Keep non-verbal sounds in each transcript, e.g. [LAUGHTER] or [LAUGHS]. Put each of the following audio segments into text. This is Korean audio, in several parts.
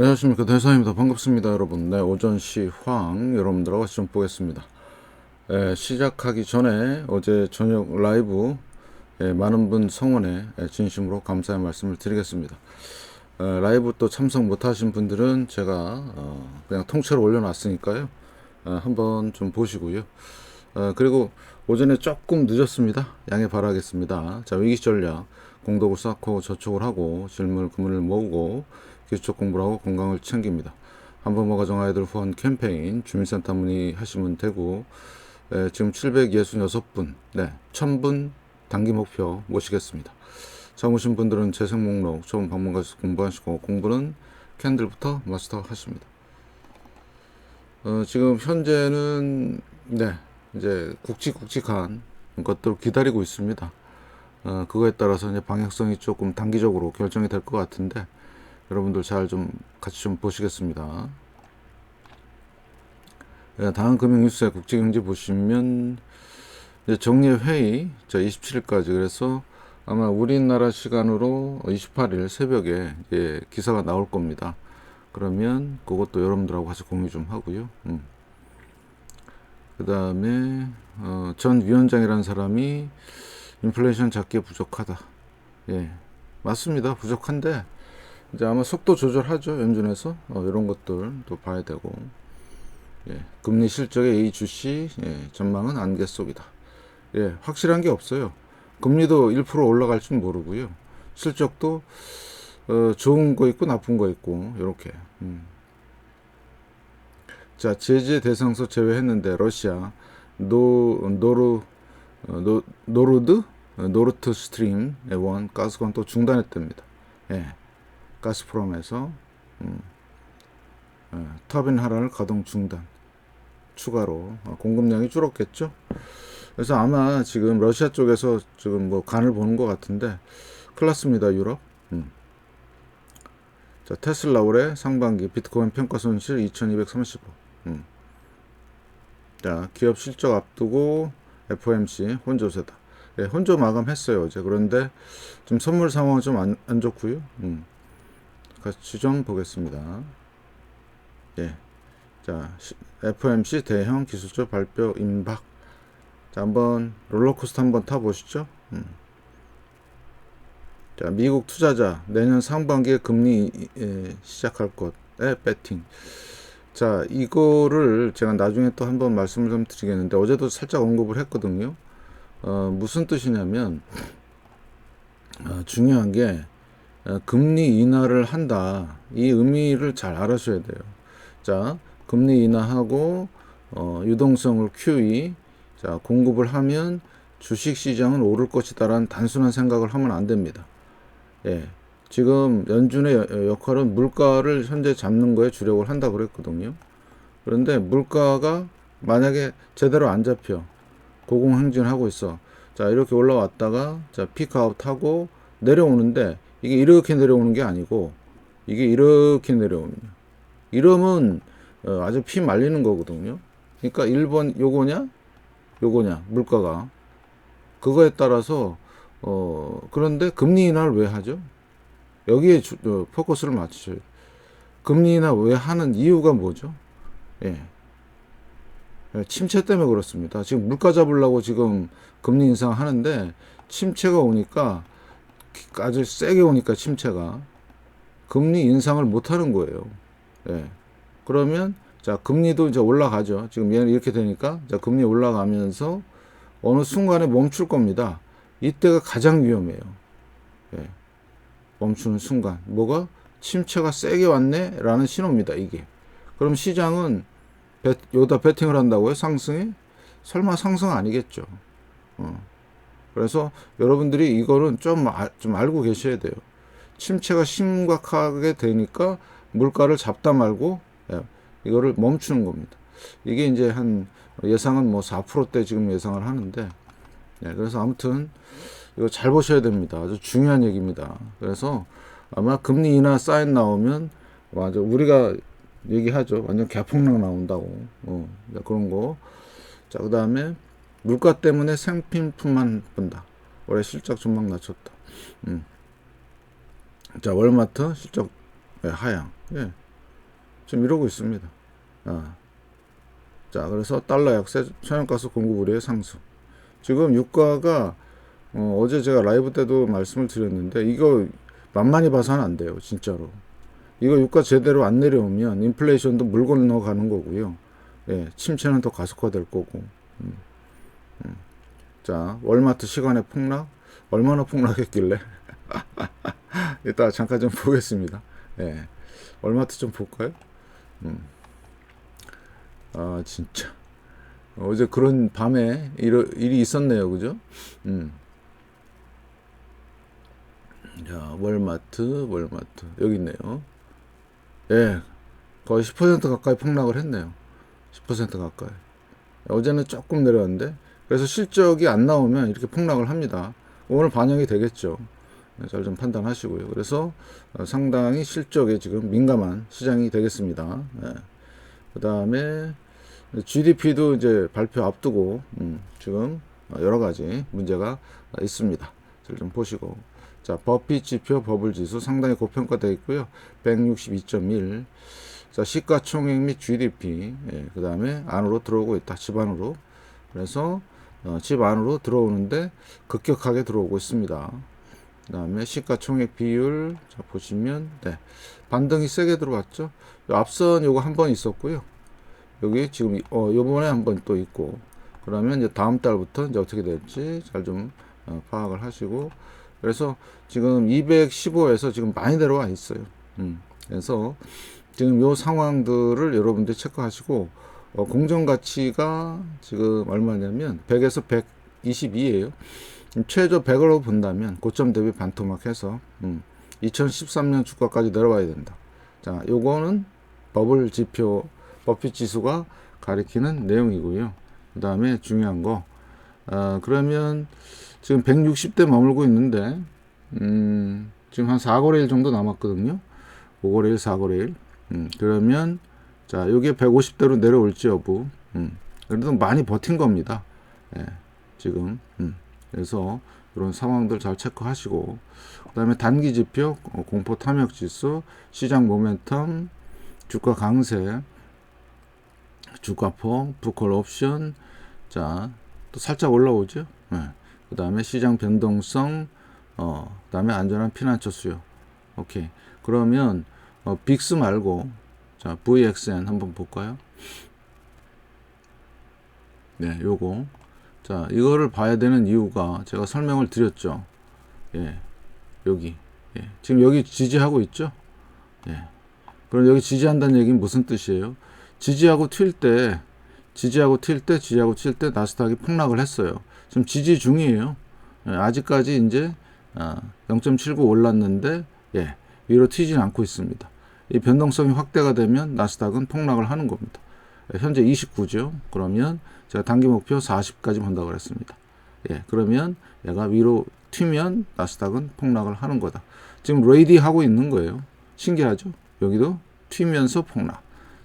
안녕하십니까. 대사입니다. 반갑습니다 여러분. 네 오전 시황 여러분들하고 좀 보겠습니다. 에, 시작하기 전에 어제 저녁 라이브 에, 많은 분 성원에 에, 진심으로 감사의 말씀을 드리겠습니다. 에, 라이브 또 참석 못하신 분들은 제가 어, 그냥 통째로 올려놨으니까요. 어, 한번 좀 보시고요. 어, 그리고 오전에 조금 늦었습니다. 양해 바라겠습니다. 자 위기전략 공덕을 쌓고 저축을 하고 질문을 금을 모으고 기초 공부를 하고 건강을 챙깁니다. 한번모 가정 아이들 후원 캠페인 주민센터 문의하시면 되고 에, 지금 766분, 네, 1000분 단기 목표 모시겠습니다. 처음 오신 분들은 재생 목록 처음 방문 가서 공부하시고 공부는 캔들부터 마스터 하십니다. 어, 지금 현재는 네, 이제 굵직굵직한 것들 기다리고 있습니다. 어, 그거에 따라서 이제 방향성이 조금 단기적으로 결정이 될 것 같은데 여러분들 잘 좀 같이 좀 보시겠습니다. 네, 다음 금융뉴스의 국제경제 보시면 정례회의 자 27일까지 그래서 아마 우리나라 시간으로 28일 새벽에 예, 기사가 나올 겁니다. 그러면 그것도 여러분들하고 같이 공유 좀 하고요. 음. 그 다음에 어, 전 위원장이라는 사람이 인플레이션 잡기에 부족하다. 예, 맞습니다. 부족한데 이제 아마 속도 조절하죠 연준에서 어, 이런 것들도 봐야 되고 예, 금리 실적의 A 주시 예, 전망은 안개 속이다. 예, 확실한 게 없어요. 금리도 1% 올라갈 줄 모르고요. 실적도 어, 좋은 거 있고 나쁜 거 있고 이렇게. 음. 자 제재 대상서 제외했는데 러시아 노 노르 어, 노, 노르드 어, 노르트 스트림 원 가스관 또 중단했답니다. 예. 가스프롬에서 음, 예, 터빈 하라를 가동 중단 추가로 어, 공급량이 줄었겠죠. 그래서 아마 지금 러시아 쪽에서 지금 뭐 간을 보는 것 같은데 클났습니다 유럽. 음. 자 테슬라 올해 상반기 비트코인 평가 손실 2,235. 음. 자 기업 실적 앞두고 FOMC 혼조세다. 예, 혼조 마감했어요 어제. 그런데 좀 선물 상황은 좀안 좋고요. 음. 좀 보겠습니다. 예. 자, FMC 대형 기술적 발표 임박. 자, 한번 롤러코스터 한번 타 보시죠. 음. 자, 미국 투자자 내년 상반기에 금리 예, 시작할 것에 배팅. 자, 이거를 제가 나중에 또 한번 말씀을 좀 드리겠는데 어제도 살짝 언급을 했거든요. 어, 무슨 뜻이냐면 어, 중요한 게 어, 금리 인하를 한다. 이 의미를 잘 알아셔야 돼요. 자, 금리 인하하고 어, 유동성을 QE 자, 공급을 하면 주식 시장은 오를 것이다라는 단순한 생각을 하면 안 됩니다. 예. 지금 연준의 역할은 물가를 현재 잡는 거에 주력을 한다 그랬거든요. 그런데 물가가 만약에 제대로 안 잡혀 고공행진하고 있어. 자, 이렇게 올라왔다가 자, 피크아웃 하고 내려오는데 이게 이렇게 내려오는 게 아니고 이게 이렇게 내려옵니다. 이러면 어, 아주 피 말리는 거거든요. 그러니까 1번 요거냐 요거냐 물가가 그거에 따라서 어 그런데 금리 인하를 왜 하죠? 여기에 주, 어, 포커스를 맞추셔요. 금리 인하 왜 하는 이유가 뭐죠? 예. 예. 침체 때문에 그렇습니다. 지금 물가 잡으려고 지금 금리 인상 하는데 침체가 오니까 아주 세게 오니까 침체가 금리 인상을 못 하는 거예요. 예. 그러면 자 금리도 이제 올라가죠. 지금 얘는 이렇게 되니까 자 금리 올라가면서 어느 순간에 멈출 겁니다. 이때가 가장 위험해요. 예. 멈추는 순간 뭐가 침체가 세게 왔네라는 신호입니다. 이게 그럼 시장은 배, 여기다 베팅을 한다고요? 상승에 설마 상승 아니겠죠. 어. 그래서 여러분들이 이거는 좀, 아, 좀 알고 계셔야 돼요. 침체가 심각하게 되니까 물가를 잡다 말고 예, 이거를 멈추는 겁니다. 이게 이제 한 예상은 뭐 4%대 지금 예상을 하는데 예, 그래서 아무튼 이거 잘 보셔야 됩니다. 아주 중요한 얘기입니다. 그래서 아마 금리 인하 사인 나오면 맞아 우리가 얘기하죠. 완전 개폭락 나온다고 어, 그런 거. 자 그 다음에 물가 때문에 생필품만 본다. 올해 실적 전망 낮췄다. 음. 자, 월마트 실적 네, 하향. 예. 지금 이러고 있습니다. 아. 자, 그래서 달러 약세, 천연가스 공급 우려의 상승. 지금 유가가 어, 어제 제가 라이브 때도 말씀을 드렸는데 이거 만만히 봐서는 안 돼요, 진짜로. 이거 유가 제대로 안 내려오면 인플레이션도 물 건너가는 거고요. 예, 침체는 더 가속화될 거고. 음, 음. 자, 월마트 시간의 폭락 얼마나 폭락했길래? [LAUGHS] 이따 잠깐 좀 보겠습니다. 예, 월마트 좀 볼까요? 음. 아 진짜 어제 그런 밤에 일, 일이 있었네요, 그죠? 음. 자, 월마트, 월마트 여기 있네요. 예, 거의 10% 가까이 폭락을 했네요. 10% 가까이. 어제는 조금 내려왔는데, 그래서 실적이 안 나오면 이렇게 폭락을 합니다. 오늘 반영이 되겠죠. 네, 잘좀 판단하시고요. 그래서 어, 상당히 실적에 지금 민감한 시장이 되겠습니다. 예. 그 다음에 GDP도 이제 발표 앞두고 음, 지금 여러 가지 문제가 있습니다. 잘 좀 보시고 자 버핏 지표 버블 지수 상당히 고평가되어 있고요. 162.1. 자 시가총액 및 GDP 예, 그 다음에 안으로 들어오고 있다. 집 안으로 그래서 어, 집 안으로 들어오는데 급격하게 들어오고 있습니다. 그 다음에 시가총액 비율 자 보시면 네 반등이 세게 들어왔죠. 앞선 요거 한 번 있었고요. 여기 지금 어 요번에 한 번 또 있고 그러면 이제 다음 달부터 이제 어떻게 될지 잘좀 어, 파악을 하시고 그래서 지금 215에서 지금 많이 내려와 있어요. 음. 그래서 지금 요 상황들을 여러분들이 체크하시고 어, 공정 가치가 지금 얼마냐면 100에서 122예요. 최저 100으로 본다면 고점 대비 반토막 해서 음, 2013년 주가까지 내려와야 된다. 자, 요거는 버블 지표 버핏 지수가 가리키는 내용이고요. 그 다음에 중요한 거, 어, 그러면 지금 160대 머물고 있는데, 음, 지금 한 4거래일 정도 남았거든요. 5거래일, 4거래일. 음, 그러면, 자, 여기에 150대로 내려올지 여부. 음, 그래도 많이 버틴 겁니다. 예, 지금. 음, 그래서 이런 상황들 잘 체크하시고, 그 다음에 단기 지표, 어, 공포 탐욕 지수, 시장 모멘텀, 주가 강세, 주가 폭, 부콜 옵션, 자, 또 살짝 올라오죠. 네. 그 다음에 시장 변동성, 어, 그 다음에 안전한 피난처 수요. 오케이. 그러면, 어, 빅스 말고, 자, VXN 한번 볼까요? 네, 요거. 자, 이거를 봐야 되는 이유가 제가 설명을 드렸죠. 예, 여기. 예, 지금 여기 지지하고 있죠? 예. 그럼 여기 지지한다는 얘기는 무슨 뜻이에요? 지지하고 튈 때, 지지하고 튈 때, 지지하고 튈 때 나스닥이 폭락을 했어요. 지금 지지 중이에요. 예, 아직까지 이제 아, 0.79 올랐는데 예, 위로 튀지는 않고 있습니다. 이 변동성이 확대가 되면 나스닥은 폭락을 하는 겁니다. 예, 현재 29죠. 그러면 제가 단기 목표 40까지 본다고 그랬습니다. 예, 그러면 얘가 위로 튀면 나스닥은 폭락을 하는 거다. 지금 레이디 하고 있는 거예요. 신기하죠? 여기도 튀면서 폭락,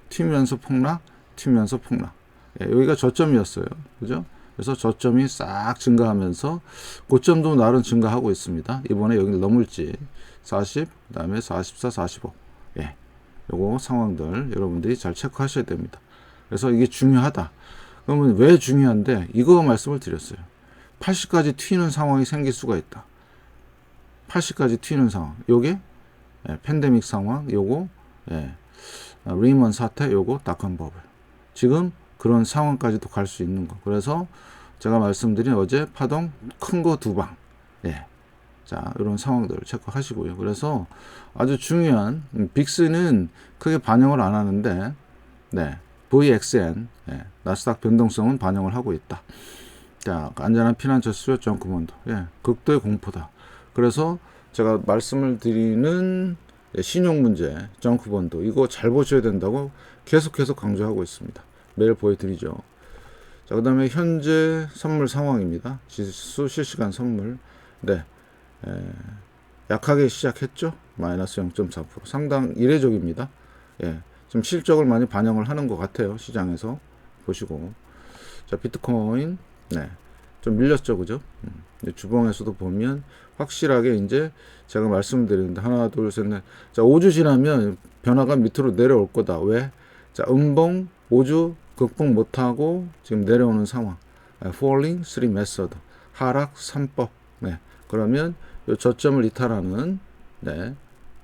튀면서 폭락, 튀면서 폭락. 예, 여기가 저점이었어요. 그죠? 그래서 저점이 싹 증가하면서 고점도 나름 증가하고 있습니다. 이번에 여기를 넘을지 40, 그다음에 44, 45. 예. 요거 상황들 여러분들이 잘 체크하셔야 됩니다. 그래서 이게 중요하다. 그러면 왜 중요한데 이거 말씀을 드렸어요. 80까지 튀는 상황이 생길 수가 있다. 80까지 튀는 상황. 요게 예, 팬데믹 상황, 요거 예, 리먼 사태, 요거 닷컴 버블. 지금 그런 상황까지도 갈 수 있는 거. 그래서 제가 말씀드린 어제 파동 큰 거 두 방. 예. 자, 이런 상황들을 체크하시고요. 그래서 아주 중요한 음, 빅스는 크게 반영을 안 하는데 네. VXN 예, 나스닥 변동성은 반영을 하고 있다. 자, 안전한 피난처 수요 점크본도 예, 극도의 공포다. 그래서 제가 말씀을 드리는 신용 문제, 정크본도 이거 잘 보셔야 된다고 계속 해서 강조하고 있습니다. 매일 보여드리죠. 자, 그 다음에 현재 선물 상황입니다. 지수 실시간 선물. 네. 에, 약하게 시작했죠. 마이너스 0.4% 상당 이례적입니다. 예. 좀 실적을 많이 반영을 하는 것 같아요. 시장에서 보시고. 자, 비트코인. 네. 좀 밀렸죠, 그죠? 음. 주봉에서도 보면 확실하게 이제 제가 말씀드리는데 하나, 둘, 셋, 넷. 자, 5주 지나면 변화가 밑으로 내려올 거다. 왜? 자, 음봉 5주 극복 못하고 지금 내려오는 상황. 아, falling 3 method. 하락 3법. 네. 그러면 요 저점을 이탈하는 네.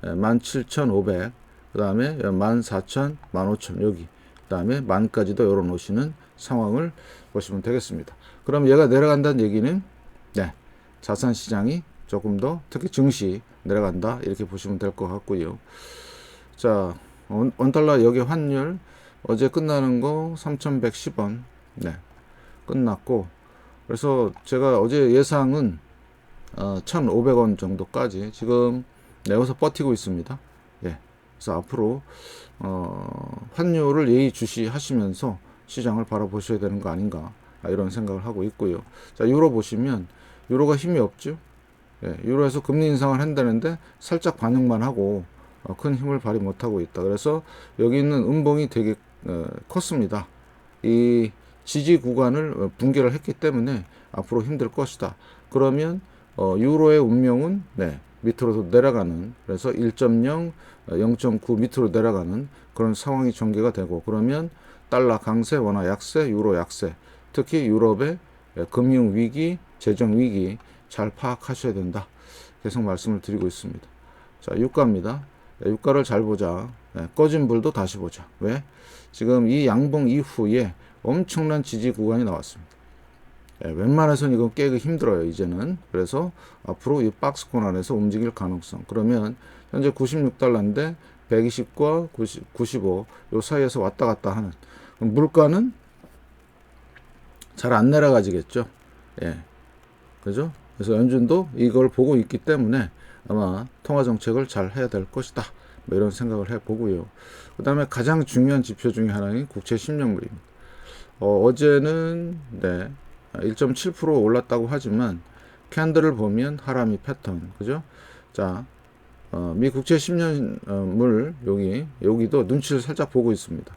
17,500. 그 다음에 14,000, 15,000 여기. 그 다음에 만까지도 열어 놓으시는 상황을 보시면 되겠습니다. 그럼 얘가 내려간다는 얘기는 네. 자산 시장이 조금 더 특히 증시 내려간다 이렇게 보시면 될 것 같고요. 자, 원, 원달러 여기 환율 어제 끝나는 거 3,110원. 네. 끝났고 그래서 제가 어제 예상은 어, 1,500원 정도까지 지금 내어서 버티고 있습니다. 예. 그래서 앞으로 어, 환율을 예의주시 하시면서 시장을 바라보셔야 되는 거 아닌가 아, 이런 생각을 하고 있고요. 자, 유로 보시면 유로가 힘이 없죠. 예, 유로에서 금리 인상을 한다는데 살짝 반영만 하고 어, 큰 힘을 발휘 못하고 있다. 그래서 여기 있는 음봉이 되게 어, 컸습니다. 이 지지 구간을 어, 붕괴를 했기 때문에 앞으로 힘들 것이다. 그러면 어, 유로의 운명은 네, 밑으로 내려가는 그래서 1.0, 0.9 밑으로 내려가는 그런 상황이 전개가 되고 그러면 달러 강세, 원화 약세, 유로 약세, 특히 유럽의 금융 위기, 재정 위기 잘 파악하셔야 된다. 계속 말씀을 드리고 있습니다. 자, 유가입니다. 네, 유가를 잘 보자. 네, 꺼진 불도 다시 보자. 왜? 지금 이 양봉 이후에 엄청난 지지 구간이 나왔습니다. 예, 웬만해서는 이거 깨기 힘들어요, 이제는. 그래서 앞으로 이 박스권 안에서 움직일 가능성. 그러면 현재 96달러인데 120과 90, 95, 요 사이에서 왔다 갔다 하는. 물가는 잘 안 내려가지겠죠. 예. 그죠? 그래서 연준도 이걸 보고 있기 때문에 아마 통화 정책을 잘 해야 될 것이다. 뭐 이런 생각을 해 보고요. 그 다음에 가장 중요한 지표 중에 하나인 국채 10년물입니다. 어, 어제는 네, 1.7% 올랐다고 하지만 캔들을 보면 하람이 패턴, 그죠? 자, 어, 미 국채 10년물 여기 여기도 눈치를 살짝 보고 있습니다.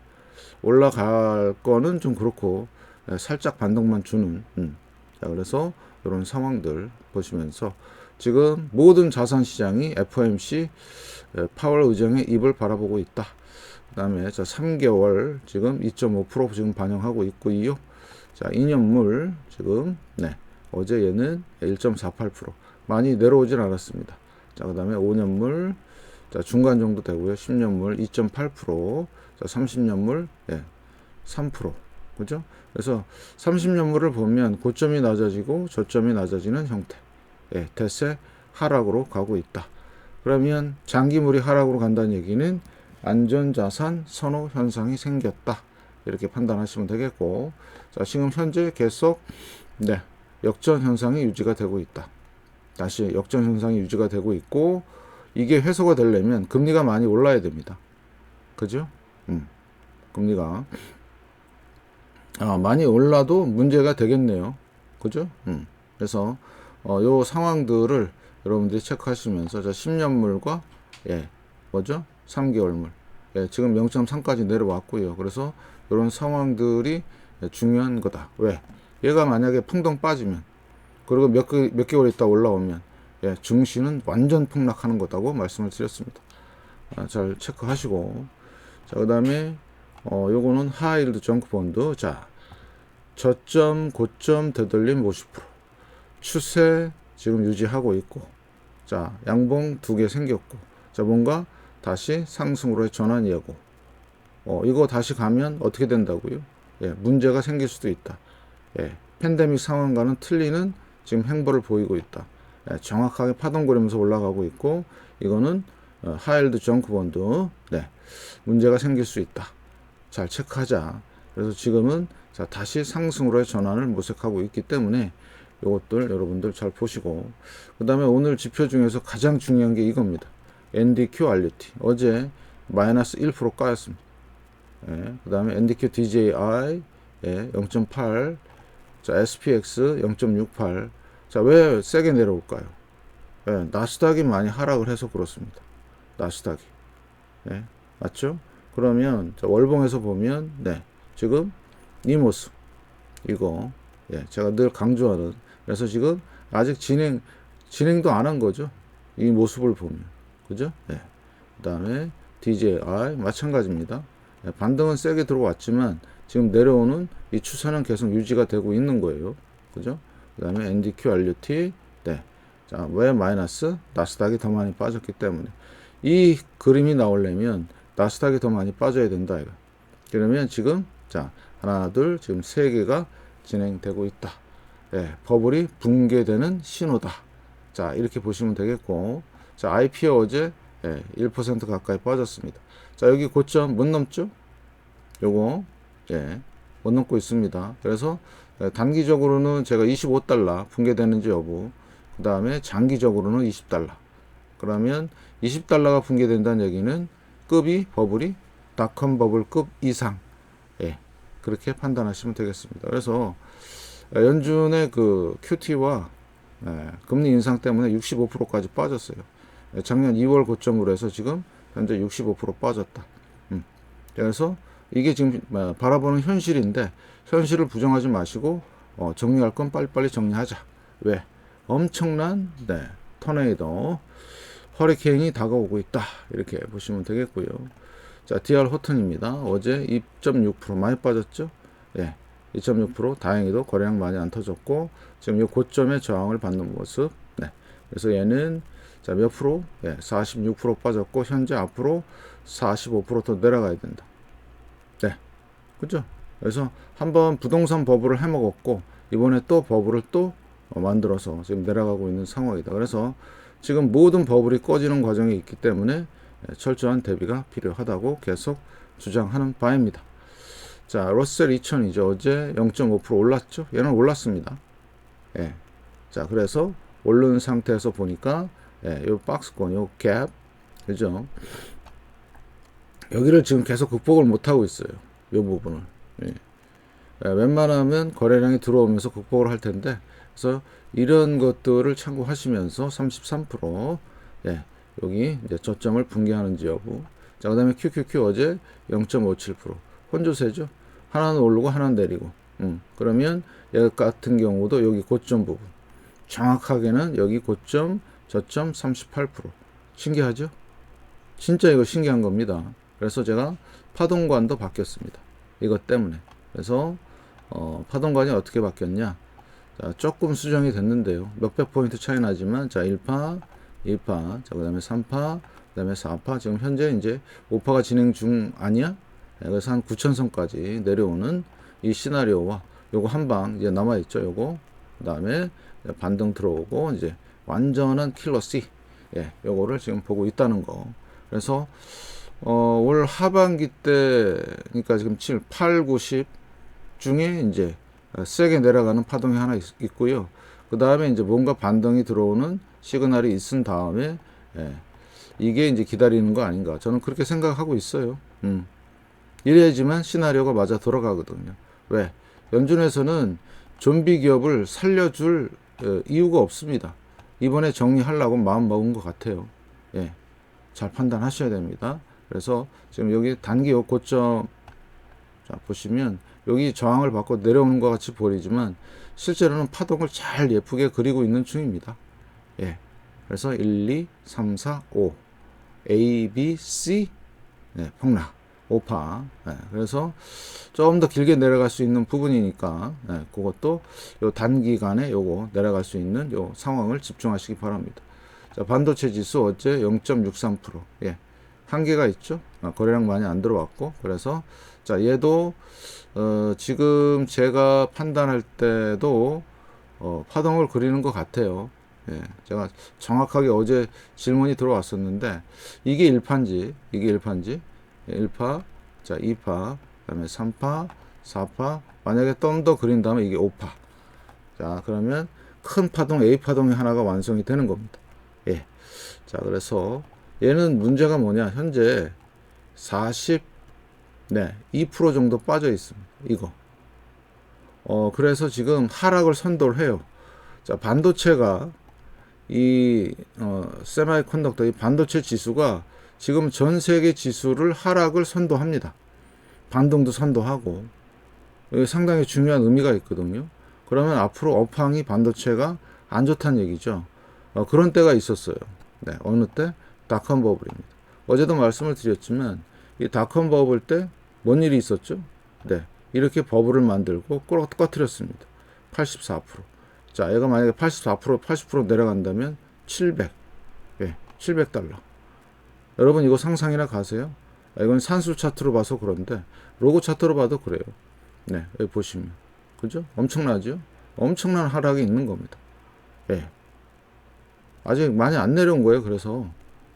올라갈 거는 좀 그렇고 네, 살짝 반동만 주는. 음. 자, 그래서 이런 상황들 보시면서 지금 모든 자산 시장이 FOMC 파월 의장의 입을 바라보고 있다. 그다음에 자 3개월 지금 2.5% 지금 반영하고 있고요. 자 2년물 지금 네 어제 얘는 1.48% 많이 내려오진 않았습니다. 자 그다음에 5년물 자 중간 정도 되고요. 10년물 2.8%, 자 30년물 예, 3% 그죠? 그래서 30년물을 보면 고점이 낮아지고 저점이 낮아지는 형태. 예, 대세 하락으로 가고 있다. 그러면 장기물이 하락으로 간다는 얘기는 안전자산 선호 현상이 생겼다. 이렇게 판단하시면 되겠고, 자, 지금 현재 계속, 네, 역전 현상이 유지가 되고 있다. 다시 역전 현상이 유지가 되고 있고, 이게 해소가 되려면 금리가 많이 올라야 됩니다. 그죠? 음, 금리가. 아, 많이 올라도 문제가 되겠네요. 그죠? 음, 그래서, 어, 요 상황들을 여러분들이 체크하시면서, 자, 10년물과, 예, 뭐죠? 3개월물. 예, 지금 0.3까지 내려왔고요. 그래서 이런 상황들이 중요한 거다. 왜? 얘가 만약에 풍덩 빠지면 그리고 몇, 개, 몇 개월 있다 올라오면 예, 증시는 완전 폭락하는 거다고 말씀을 드렸습니다. 아, 잘 체크하시고 자 그다음에 어 요거는 하이일드 정크 펀드 자 저점 고점 되돌림 50% 추세 지금 유지하고 있고 자 양봉 두 개 생겼고 자 뭔가 다시 상승으로의 전환 예고. 어, 이거 다시 가면 어떻게 된다고요? 예, 문제가 생길 수도 있다. 예, 팬데믹 상황과는 틀리는 지금 행보를 보이고 있다. 예, 정확하게 파동거리면서 올라가고 있고, 이거는 어, 하일드 정크본드, 네, 문제가 생길 수 있다. 잘 체크하자. 그래서 지금은 자, 다시 상승으로의 전환을 모색하고 있기 때문에 이것들 여러분들 잘 보시고, 그 다음에 오늘 지표 중에서 가장 중요한 게 이겁니다. NDQ RUT 어제 마이너스 1% 까였습니다. 예, 그 다음에 NDQ DJI 예, 0.8 자, SPX 0.68 자, 왜 세게 내려올까요? 예, 나스닥이 많이 하락을 해서 그렇습니다. 나스닥이 예, 맞죠? 그러면 자, 월봉에서 보면 네, 지금 이 모습 이거 예, 제가 늘 강조하는. 그래서 지금 아직 진행, 진행도 안 한 거죠. 이 모습을 보면. 그죠? 예. 그 다음에 DJI 마찬가지입니다. 예, 반등은 세게 들어왔지만 지금 내려오는 이 추세는 계속 유지가 되고 있는 거예요. 그죠? 그 다음에 NDQ, RUT, 네. 자, 왜 마이너스? 나스닥이 더 많이 빠졌기 때문에. 이 그림이 나오려면 나스닥이 더 많이 빠져야 된다. 이거. 그러면 지금, 자, 하나, 둘, 지금 세 개가 진행되고 있다. 예, 버블이 붕괴되는 신호다. 자, 이렇게 보시면 되겠고. 자, IPO 어제 예, 1% 가까이 빠졌습니다. 자, 여기 고점 못 넘죠? 요거, 예, 못 넘고 있습니다. 그래서 예, 단기적으로는 제가 25달러 붕괴되는지 여부, 그 다음에 장기적으로는 20달러. 그러면 20달러가 붕괴된다는 얘기는 급이 버블이 닷컴 버블급 이상. 예, 그렇게 판단하시면 되겠습니다. 그래서 예, 연준의 그 QT와 예, 금리 인상 때문에 65%까지 빠졌어요. 예, 작년 2월 고점으로 해서 지금 현재 65% 빠졌다. 음. 그래서 이게 지금 어, 바라보는 현실인데 현실을 부정하지 마시고 어, 정리할 건 빨리빨리 정리하자. 왜? 엄청난 네, 토네이도 허리케인이 다가오고 있다. 이렇게 보시면 되겠고요. 자, DR 호튼입니다. 어제 2.6% 많이 빠졌죠? 예. 2.6% 다행히도 거래량 많이 안 터졌고 지금 이 고점의 저항을 받는 모습. 네. 그래서 얘는 자, 몇 프로? 예, 46% 빠졌고 현재 앞으로 45%더 내려가야 된다. 네. 그죠? 그래서 한번 부동산 버블을 해 먹었고 이번에 또 버블을 또 어, 만들어서 지금 내려가고 있는 상황이다. 그래서 지금 모든 버블이 꺼지는 과정이 있기 때문에 예, 철저한 대비가 필요하다고 계속 주장하는 바입니다. 자, 러셀 2000이죠. 어제 0.5% 올랐죠? 얘는 올랐습니다. 예. 자, 그래서 오른 상태에서 보니까 예, 요 박스권, 요 갭, 그죠? 여기를 지금 계속 극복을 못 하고 있어요. 요 부분을. 예. 예, 웬만하면 거래량이 들어오면서 극복을 할 텐데, 그래서 이런 것들을 참고하시면서 33% 예, 여기 이제 저점을 붕괴하는지 여부. 자, 그 다음에 QQQ 어제 0.57% 혼조세죠. 하나는 오르고 하나는 내리고. 음, 그러면 얘 같은 경우도 여기 고점 부분. 정확하게는 여기 고점 저점 38%. 신기하죠? 진짜 이거 신기한 겁니다. 그래서 제가 파동관도 바뀌었습니다. 이것 때문에. 그래서 어, 파동관이 어떻게 바뀌었냐? 자, 조금 수정이 됐는데요. 몇백 포인트 차이 나지만 자, 1파, 2파, 자, 그다음에 3파, 그다음에 4파. 지금 현재 이제 5파가 진행 중 아니야? 네, 그래서 한 9천선까지 내려오는 이 시나리오와 요거 한 방 이제 남아 있죠. 요거. 그다음에 반등 들어오고 이제 완전한 킬러 C. 예, 요거를 지금 보고 있다는 거. 그래서 어, 올 하반기 때 그러니까 지금 7, 8, 90 중에 이제 세게 내려가는 파동이 하나 있, 고요 그 다음에 이제 뭔가 반등이 들어오는 시그널이 있은 다음에 예, 이게 이제 기다리는 거 아닌가. 저는 그렇게 생각하고 있어요. 음. 이래야지만 시나리오가 맞아 돌아가거든요. 왜? 연준에서는 좀비 기업을 살려줄 어, 이유가 없습니다. 이번에 정리하려고 마음 먹은 것 같아요. 예. 잘 판단하셔야 됩니다. 그래서 지금 여기 단기 고점 자, 보시면 여기 저항을 받고 내려오는 것 같이 보이지만 실제로는 파동을 잘 예쁘게 그리고 있는 중입니다. 예. 그래서 1, 2, 3, 4, 5. A, B, C. 네, 폭락. 5파. 네, 그래서 좀 더 길게 내려갈 수 있는 부분이니까 네, 그것도 요 단기간에 요거 내려갈 수 있는 요 상황을 집중하시기 바랍니다. 자, 반도체 지수 어제 0.63%. 예. 한계가 있죠. 아, 거래량 많이 안 들어왔고 그래서 자 얘도 어, 지금 제가 판단할 때도 어, 파동을 그리는 것 같아요. 예, 제가 정확하게 어제 질문이 들어왔었는데 이게 1파인지 이게 1파인지 1파 자 2파 그다음에 3파 4파 만약에 좀 더 그린 다음에 이게 5파 자 그러면 큰 파동 A 파동이 하나가 완성이 되는 겁니다. 예. 자 그래서 얘는 문제가 뭐냐 현재 40 네, 2% 정도 빠져 있습니다. 이거. 어, 그래서 지금 하락을 선도를 해요. 자, 반도체가 이 어, 세마이컨덕터 이 반도체 지수가 지금 전 세계 지수를 하락을 선도합니다. 반등도 선도하고 상당히 중요한 의미가 있거든요. 그러면 앞으로 업황이 반도체가 안 좋다는 얘기죠. 어, 그런 때가 있었어요. 네, 어느 때? 닷컴 버블입니다. 어제도 말씀을 드렸지만 이 닷컴 버블 때 뭔 일이 있었죠? 네, 이렇게 버블을 만들고 꼴 꺼트렸습니다. 84%. 자, 얘가 만약에 84% 80% 내려간다면 700. 예, 700달러. 여러분 이거 상상이나 가세요? 아, 이건 산수 차트로 봐서 그런데 로고 차트로 봐도 그래요. 네, 여기 보시면 그죠? 엄청나죠? 엄청난 하락이 있는 겁니다. 예. 아직 많이 안 내려온 거예요. 그래서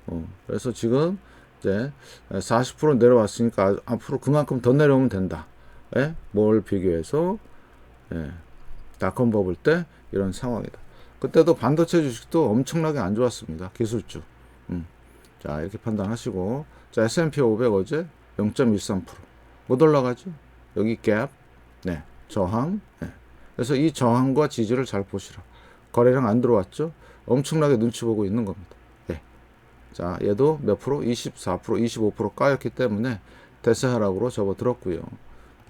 어, 그래서 지금 이제 40% 내려왔으니까 아- 앞으로 그만큼 더 내려오면 된다. 예? 뭘 비교해서 예. 닷컴 버블 때 이런 상황이다. 그때도 반도체 주식도 엄청나게 안 좋았습니다. 기술주. 음. 자, 이렇게 판단하시고 자, S&P 500 어제 0.13%못 올라가죠. 여기 갭. 네. 저항. 네. 그래서 이 저항과 지지를 잘 보시라. 거래량 안 들어왔죠? 엄청나게 눈치 보고 있는 겁니다. 예. 자, 얘도 몇 프로? 24%, 25% 까였기 때문에 대세 하락으로 접어들었고요.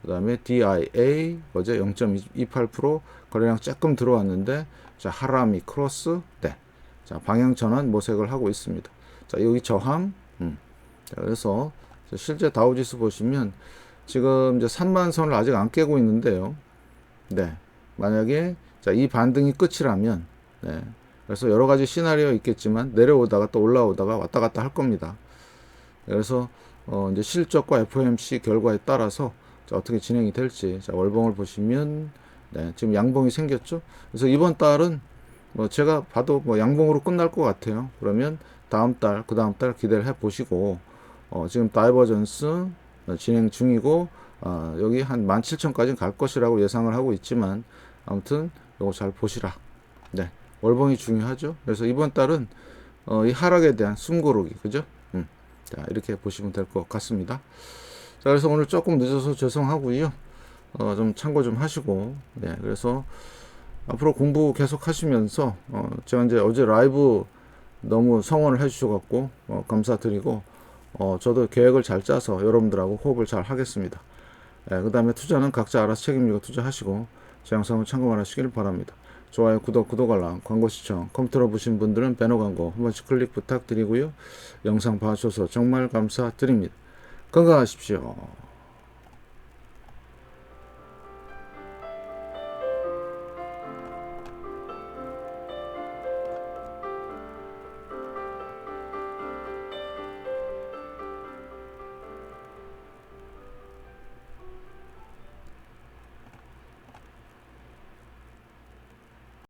그 다음에 DIA 어제 0.28% 거래량 조금 들어왔는데 자, 하라미 크로스 네. 자, 방향 전환 모색을 하고 있습니다. 자, 여기 저항. 음. 자, 그래서 실제 다우지수 보시면 지금 이제 3만 선을 아직 안 깨고 있는데요. 네. 만약에 자, 이 반등이 끝이라면 네. 그래서 여러 가지 시나리오 있겠지만 내려오다가 또 올라오다가 왔다 갔다 할 겁니다. 그래서 어 이제 실적과 FOMC 결과에 따라서 자, 어떻게 진행이 될지 자, 월봉을 보시면 네, 지금 양봉이 생겼죠. 그래서 이번 달은 뭐 제가 봐도 뭐 양봉으로 끝날 것 같아요. 그러면 다음 달, 그 다음 달 기대를 해 보시고 어, 지금 다이버전스 어, 진행 중이고 어, 여기 한 17,000까지 갈 것이라고 예상을 하고 있지만 아무튼 이거 잘 보시라. 네. 월봉이 중요하죠. 그래서 이번 달은 어, 이 하락에 대한 숨고르기, 그죠? 음. 자, 이렇게 보시면 될 것 같습니다. 자, 그래서 오늘 조금 늦어서 죄송하고요. 어, 좀 참고 좀 하시고, 네, 그래서 앞으로 공부 계속 하시면서, 어, 제가 이제 어제 라이브 너무 성원을 해주셔갖고, 어, 감사드리고, 어, 저도 계획을 잘 짜서 여러분들하고 호흡을 잘 하겠습니다. 예, 그 다음에 투자는 각자 알아서 책임지고 투자하시고, 제 영상을 참고만 하시길 바랍니다. 좋아요, 구독, 구독 알람, 광고 시청, 컴퓨터로 보신 분들은 배너 광고 한 번씩 클릭 부탁드리고요. 영상 봐주셔서 정말 감사드립니다. 건강하십시오.